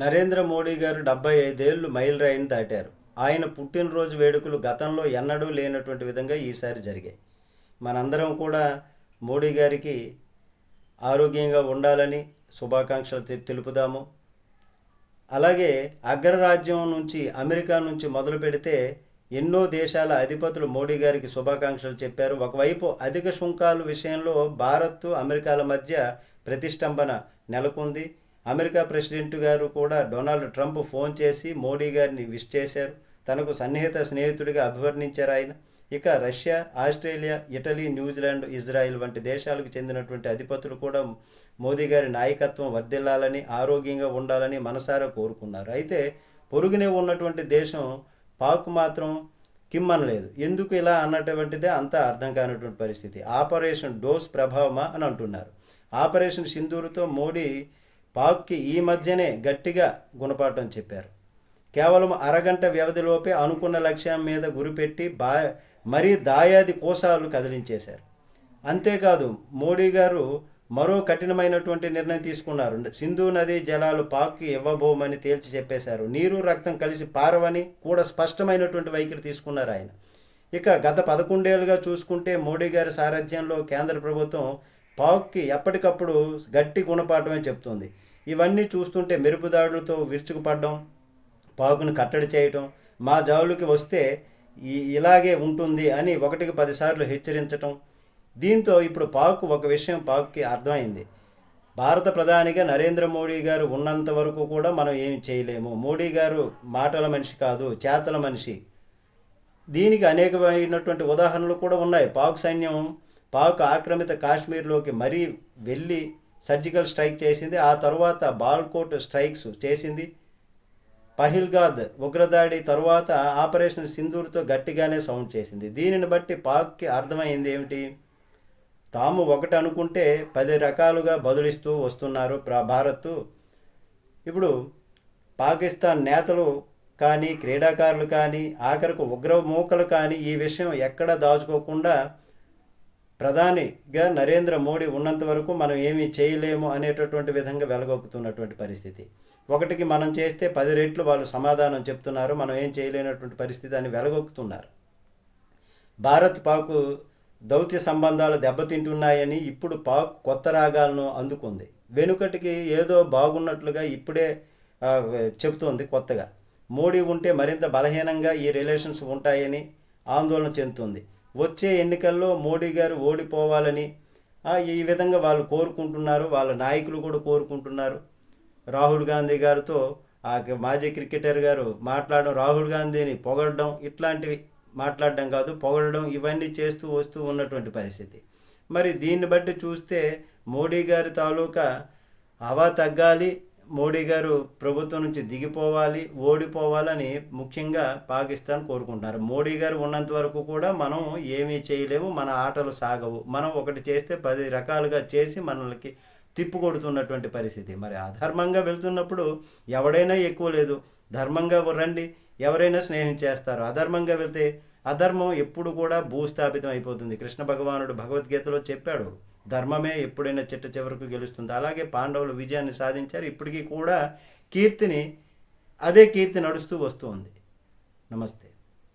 నరేంద్ర మోడీ గారు డెబ్బై ఐదేళ్ళు మైలురాయిని దాటారు. ఆయన పుట్టినరోజు వేడుకలు గతంలో ఎన్నడూ లేనటువంటి విధంగా ఈసారి జరిగాయి. మనందరం కూడా మోడీ గారికి ఆరోగ్యంగా ఉండాలని శుభాకాంక్షలు తెలుపుదాము. అలాగే అగ్రరాజ్యం నుంచి అమెరికా నుంచి మొదలు పెడితే ఎన్నో దేశాల అధిపతులు మోడీ గారికి శుభాకాంక్షలు చెప్పారు. ఒకవైపు అధిక సుంకాల విషయంలో భారత్ అమెరికాల మధ్య ప్రతిష్టంభన నెలకొంది. అమెరికా ప్రెసిడెంట్ గారు కూడా డొనాల్డ్ ట్రంప్ ఫోన్ చేసి మోడీ గారిని విష్ చేశారు. తనకు సన్నిహిత స్నేహితుడిగా అభివర్ణించారు ఆయన. ఇక Russia Australia Italy New Zealand Israel వంటి దేశాలకు చెందినటువంటి అధిపతులు కూడా మోదీ గారి నాయకత్వం వర్ధిల్లాలని ఆరోగ్యంగా ఉండాలని మనసారా కోరుకున్నారు. అయితే పొరుగునే ఉన్నటువంటి దేశం పాక్ మాత్రం కిమ్మనలేదు. ఎందుకు ఇలా అన్నటువంటిదే అంతా అర్థం కానటువంటి పరిస్థితి. ఆపరేషన్ డోస్ ప్రభావమా అని అంటున్నారు. ఆపరేషన్ సింధూరుతో మోడీ పాక్కి ఈ మధ్యనే గట్టిగా గుణపాఠం చెప్పారు. కేవలం అరగంట వ్యవధిలోపే అనుకున్న లక్ష్యం మీద గురిపెట్టి బా మరీ దాయాది కోసాలు కదిలించేశారు. అంతేకాదు మోడీ గారు మరో కఠినమైనటువంటి నిర్ణయం తీసుకున్నారు. సింధు నది జలాలు పాక్కి ఇవ్వబోమని తేల్చి చెప్పేశారు. నీరు రక్తం కలిసి పారవని కూడా స్పష్టమైనటువంటి వైఖరి తీసుకున్నారు ఆయన. ఇక గత పదకొండేళ్ళుగా చూసుకుంటే మోడీ గారి సారథ్యంలో కేంద్ర ప్రభుత్వం పాక్కి ఎప్పటికప్పుడు గట్టి గుణపాఠమే చెప్తుంది. ఇవన్నీ చూస్తుంటే మెరుపుదాడులతో విరుచుకుపడడం పాకును కట్టడి చేయటం మా జావులకి వస్తే ఇలాగే ఉంటుంది అని ఒకటికి పదిసార్లు హెచ్చరించటం. దీంతో ఇప్పుడు పాక్ ఒక విషయం పాక్కి అర్థమైంది. భారత ప్రధానిగా నరేంద్ర మోడీ గారు ఉన్నంత వరకు కూడా మనం ఏమి చేయలేము. మోడీ గారు మాటల మనిషి కాదు చేతల మనిషి. దీనికి అనేకమైనటువంటి ఉదాహరణలు కూడా ఉన్నాయి. పాక్ సైన్యం పాక్ ఆక్రమిత కాశ్మీర్లోకి మరీ వెళ్ళి సర్జికల్ స్ట్రైక్ చేసింది. ఆ తర్వాత బాల్కోట్ స్ట్రైక్స్ చేసింది. పహిల్గాద్ ఉగ్రదాడి తరువాత ఆపరేషన్ సింధూర్తో గట్టిగానే సౌండ్ చేసింది. దీనిని బట్టి పాక్కి అర్థమైంది ఏమిటి? తాము ఒకటి అనుకుంటే పది రకాలుగా బదులిస్తూ వస్తున్నారు భారత్. ఇప్పుడు పాకిస్తాన్ నేతలు కానీ క్రీడాకారులు కానీ ఆఖరికి ఉగ్రమూకలు కానీ ఈ విషయం ఎక్కడా దాచుకోకుండా ప్రధానిగా నరేంద్ర మోడీ ఉన్నంత వరకు మనం ఏమీ చేయలేము అనేటటువంటి విధంగా వెలగొక్కుతున్నటువంటి పరిస్థితి. ఒకటికి మనం చేస్తే పది రెట్లు వాళ్ళు సమాధానం చెప్తున్నారు మనం ఏం చేయలేనటువంటి పరిస్థితి అని వెలగొక్కుతున్నారు. భారత్ పాకు దౌత్య సంబంధాలు దెబ్బతింటున్నాయని ఇప్పుడు పాక్ కొత్త రాగాలను అందుకుంది. వెనుకటికి ఏదో బాగున్నట్లుగా ఇప్పుడే చెబుతోంది కొత్తగా. మోడీ ఉంటే మరింత బలహీనంగా ఈ రిలేషన్స్ ఉంటాయని ఆందోళన చెందుతుంది. వచ్చే ఎన్నికల్లో మోడీ గారు ఓడిపోవాలని ఈ విధంగా వాళ్ళు కోరుకుంటున్నారు వాళ్ళ నాయకులు కూడా కోరుకుంటున్నారు. రాహుల్ గాంధీ గారితో ఆ మాజీ క్రికెటర్ గారు మాట్లాడడం రాహుల్ గాంధీని పొగడడం ఇట్లాంటివి మాట్లాడడం కాదు పొగడడం ఇవన్నీ చేస్తూ వస్తూ ఉన్నటువంటి పరిస్థితి. మరి దీన్ని బట్టి చూస్తే మోడీ గారి తాలూకా హవా తగ్గాలి మోడీ గారు ప్రభుత్వం నుంచి దిగిపోవాలి ఓడిపోవాలని ముఖ్యంగా పాకిస్తాన్ కోరుకుంటున్నారు. మోడీ గారు ఉన్నంత వరకు కూడా మనం ఏమీ చేయలేము మన ఆటలు సాగవు. మనం ఒకటి చేస్తే పది రకాలుగా చేసి మనల్ని తిప్పుకొడుతున్నటువంటి పరిస్థితి. మరి అధర్మంగా వెళ్తున్నప్పుడు ఎవడైనా ఎక్కువ లేదు. ధర్మంగా రండి ఎవరైనా స్నేహం చేస్తారు. అధర్మంగా వెళ్తే అధర్మం ఎప్పుడు కూడా భూస్థాపితం అయిపోతుంది. కృష్ణ భగవానుడు భగవద్గీతలో చెప్పాడు ధర్మమే ఎప్పుడైనా చిట్ట చివరకు గెలుస్తుంది. అలాగే పాండవులు విజయాన్ని సాధించారు. ఇప్పటికీ కూడా కీర్తిని అదే కీర్తి నడుస్తూ వస్తూ ఉంది. నమస్తే.